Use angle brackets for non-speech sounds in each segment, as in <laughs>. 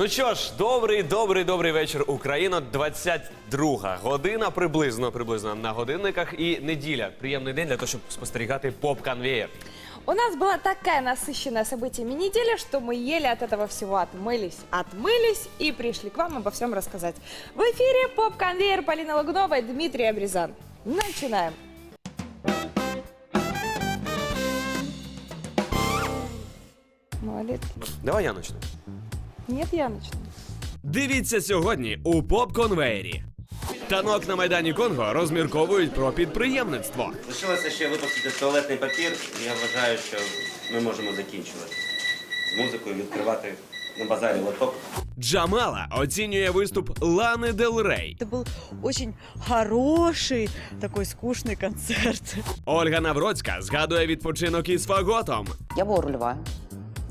Ну що ж, добрий, добрий, добрий вечір, Україно. 22 година приблизно, приблизно на годинниках і неділя. Приємний день для того, щоб спостерігати поп-конвеєр. У нас была такая насыщенная событиями неделя, что мы еле от этого всего отмылись, отмылись и пришли к вам обо всем рассказать. В эфире поп-конвейер Полина Лагунова и Дмитрий Абризан. Начинаем. Молодец. Давай я почну. Нет, я начну. Дивіться сьогодні у поп-конвеєрі. Танок на майдані Конго розмірковують про підприємництво. Лишилося ще випустити туалетний папір. і Я вважаю, що ми можемо закінчувати з музикою, відкривати на базарі лоток. Джамала оцінює виступ Лани Дел Рей. Это был очень хороший, такой скучный концерт. Ольга Навроцька згадує відпочинок із фаготом. Я была у руля.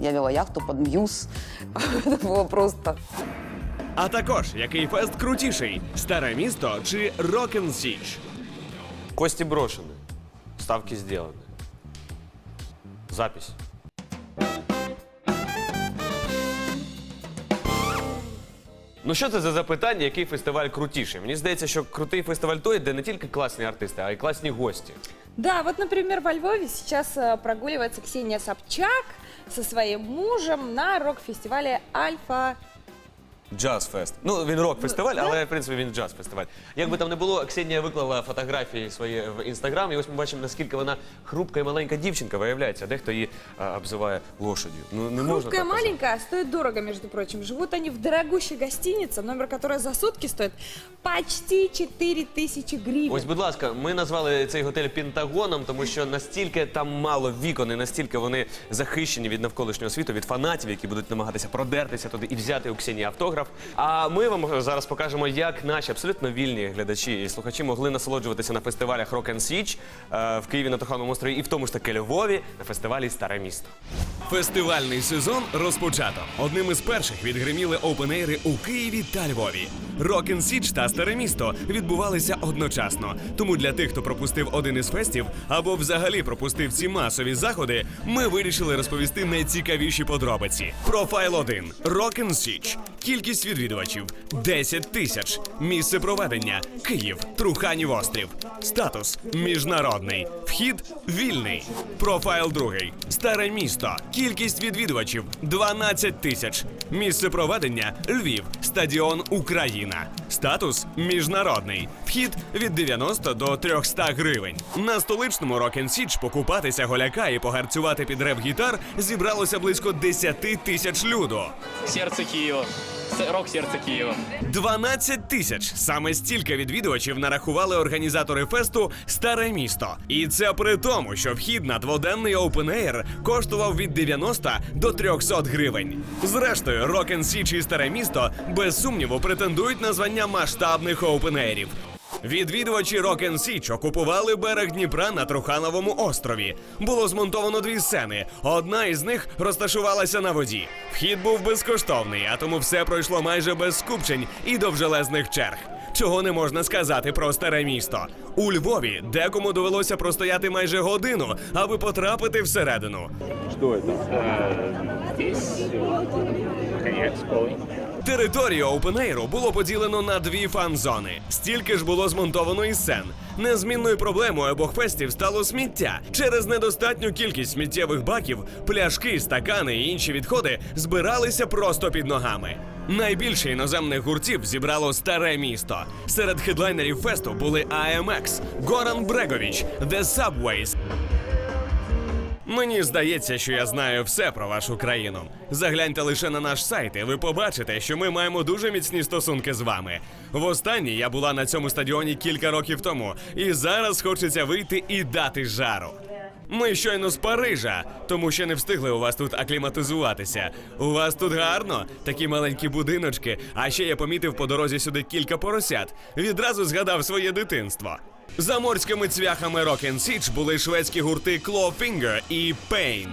я вела яхту под Мьюз. <laughs> Это было просто... А також який фест крутіший старе місто чи Рок'n Січ. Кості брошені. Ставки зроблені. Запись. Ну що це за запитання, який фестиваль крутіший? Мені здається, що крутий фестиваль той, де не тільки класні артисти, а й класні гості. Да, вот, например, во Львове сейчас э, прогуливается Ксения Собчак со своим мужем на рок-фестивале «Альфа». Джаз-фест. Ну, він рок-фестиваль, але в принципі він джаз-фестиваль. Як би там не було, Ксенія виклала фотографії свої в інстаграм, і ось ми бачимо, наскільки вона хрупка і маленька дівчинка виявляється. Дехто її а, обзиває лошадью. Ну не можна Хрупкая, так казати. маленькая, стоит дорого, между прочим. Живут они в дорогущей гостинице, номер которой за сутки стоит почти 4 тысячи гривен. Ось, будь ласка, ми назвали цей готель Пентагоном, тому що настільки там мало вікон, і настільки вони захищені від навколишнього світу, від фанатів, які будуть намагатися продертися туди і взяти у Ксенії автограф. А ми вам зараз покажемо, як наші абсолютно вільні глядачі і слухачі могли насолоджуватися на фестивалях Rock and Siege е, в Києві на Тохановому острові і в тому ж таки Львові на фестивалі Старе місто. Фестивальний сезон розпочато. Одним із перших відгриміли опенейри у Києві та Львові. Рок'n Січ та Старе місто відбувалися одночасно. Тому для тих, хто пропустив один із фестів або взагалі пропустив ці масові заходи, ми вирішили розповісти найцікавіші подробиці. Профайл 1. Рок'n Січ. Кількість відвідувачів 10 тисяч. Місце проведення Київ, Труханів острів. Статус міжнародний. Вхід вільний. Профайл другий. Старе місто. Кількість відвідувачів 12 тисяч. Місце проведення Львів. Стадіон Україна. Статус міжнародний. Вхід від 90 до 300 гривень. На столичному Rock'n Січ покупатися голяка і погарцювати під реп гітар зібралося близько 10 тисяч люду. Серце Києва. Рок серце Києва. 12 тисяч. Саме стільки відвідувачів нарахували організатори фесту Старе місто. І це при тому, що вхід на дводенний опен-ейр коштував від 90 до 300 гривень. Зрештою, Rock'n Січ і Старе місто без сумніву претендують на звання масштабних опен-ейрів. Відвідувачі Rock'n Січ окупували берег Дніпра на Трухановому острові. Було змонтовано дві сцени. Одна із них розташувалася на воді. Вхід був безкоштовний, а тому все пройшло майже без скупчень і довжелезних черг. Чого не можна сказати про старе місто. У Львові декому довелося простояти майже годину, аби потрапити всередину. Здесь э, коньяк с колой. Територію опенейру було поділено на дві фан-зони. Стільки ж було змонтовано і сцен. Незмінною проблемою обох фестів стало сміття. Через недостатню кількість сміттєвих баків, пляшки, стакани і інші відходи збиралися просто під ногами. Найбільше іноземних гуртів зібрало старе місто. Серед хедлайнерів фесту були AMX, Горан Брегович, The Subways, Мені здається, що я знаю все про вашу країну. Загляньте лише на наш сайт, і ви побачите, що ми маємо дуже міцні стосунки з вами. Востаннє я була на цьому стадіоні кілька років тому, і зараз хочеться вийти і дати жару. Ми щойно з Парижа, тому що не встигли у вас тут акліматизуватися. У вас тут гарно, такі маленькі будиночки. А ще я помітив по дорозі сюди кілька поросят. Відразу згадав своє дитинство. За морськими цвяхами Rock'n Січ були шведські гурти Clawfinger і Pain.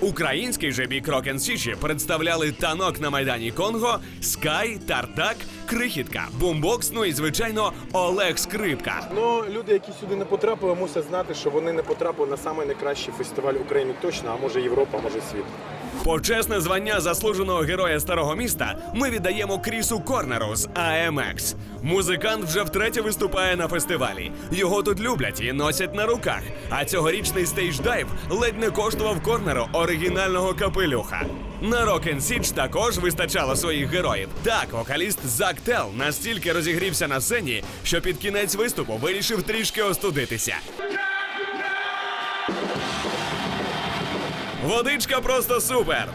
Український же бік Рокен Січі представляли танок на майдані Конго, Скай, Тартак, Крихітка, Бумбокс, ну і звичайно Олег Скрипка. Ну, люди, які сюди не потрапили, мусять знати, що вони не потрапили на найкращий фестиваль України точно, а може Європа, може світ. Почесне звання заслуженого героя старого міста ми віддаємо Крісу Корнеру з AMX. Музикант вже втретє виступає на фестивалі. Його тут люблять і носять на руках. А цьогорічний стейдж-дайв ледь не коштував Корнеру оригінального капелюха. На Rock Січ також вистачало своїх героїв. Так, вокаліст Зак Тел настільки розігрівся на сцені, що під кінець виступу вирішив трішки остудитися. Водичка просто супер!